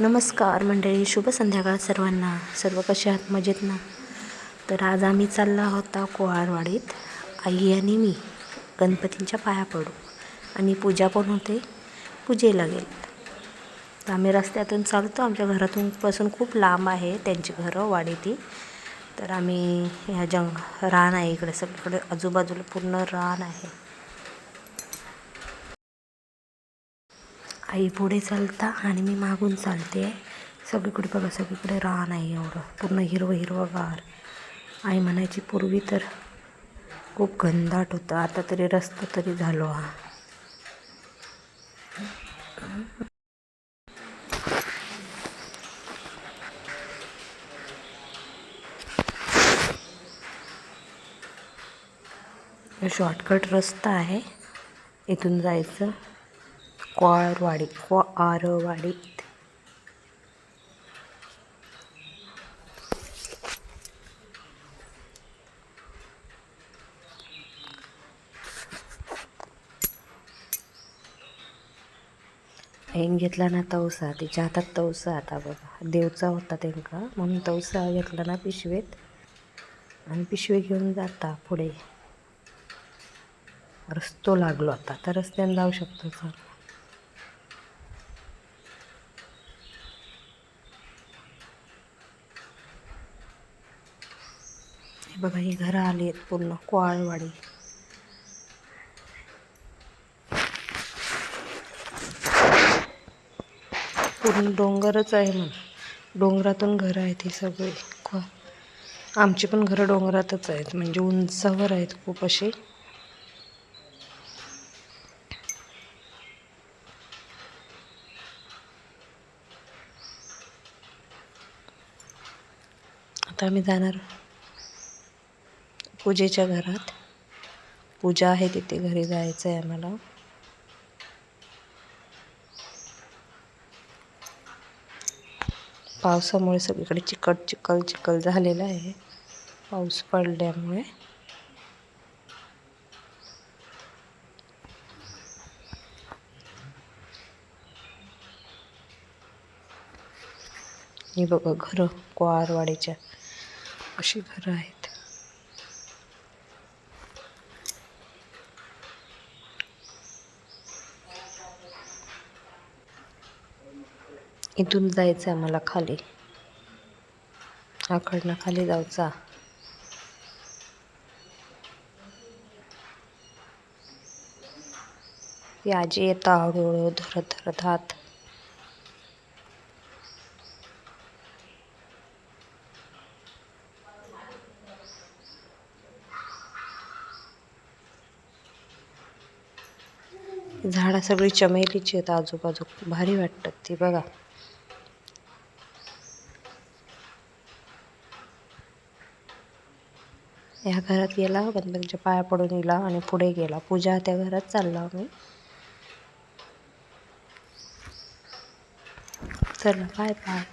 नमस्कार मंडळी शुभ संध्याकाळ सर्वांना. सर्व कसे आहात? मजेत ना? तर आज आम्ही चालला होता कोहारवाडीत. आई आणि मी गणपतींच्या पाया पडू आणि पूजा पण होते. पूजेला गेल. तर आम्ही रस्त्यातून चालतो. आमच्या घरातून पासून खूप लांब आहे त्यांची घरं वाडी ती. तर आम्ही ह्या जंग रान आहे इकडे. सगळीकडे आजूबाजूला पूर्ण रान आहे. आई पुढे चालता आणि मी मागून चालते. सगळीकडे बघा सगळीकडे रान आहे एवढं. पूर्ण हिरवं हिरवं गार. आई म्हणायची पूर्वी तर खूप घनदाट होतं. आता तरी रस्ता तरी झालो हा. शॉर्टकट रस्ता आहे. इथून जायचं. क्वारवाडी क्वारवाडीत एक घेतला ना तवसा तिच्या हातात तवसा आता बघा. देवचा होता त्यांका म्हणून तवसा घेतला ना पिशवेत. आणि पिशवी घेऊन जाता पुढे. रस्तो लागलो आता तर रस्त्याने जाऊ शकतो. सर हे बघा ही घरं आली आहेत पूर्ण कोळवाडी पूर्ण डोंगरच आहे म्हण डोंगरातून घरं आहेत ही सगळी. आमची पण घरं डोंगरातच आहेत म्हणजे उंचावर आहेत खूप अशी. आता आम्ही जाणार. पूजेच्या घरात. पूजा आहे तिथे घरी जायचं आहे आम्हाला. पावसामुळे सगळीकडे चिकट चिखल चिखल झालेलं आहे. पाऊस पडल्यामुळे. हे बघा घरं क्वारवाडीच्या अशी घरं आहेत. इथून जायचं आहे मला खाली. आकडनं खाली जायचा ती आजी येता हळूहळू धरत धरत हात. झाडं सगळी चमेलीची आहेत आजूबाजू. भारी वाटतात ती बघा. ह्या घरात गेला गणपतीच्या पाया पडून गेला आणि पुढे गेला. पूजा त्या घरात चालला आम्ही. चला बाय बाय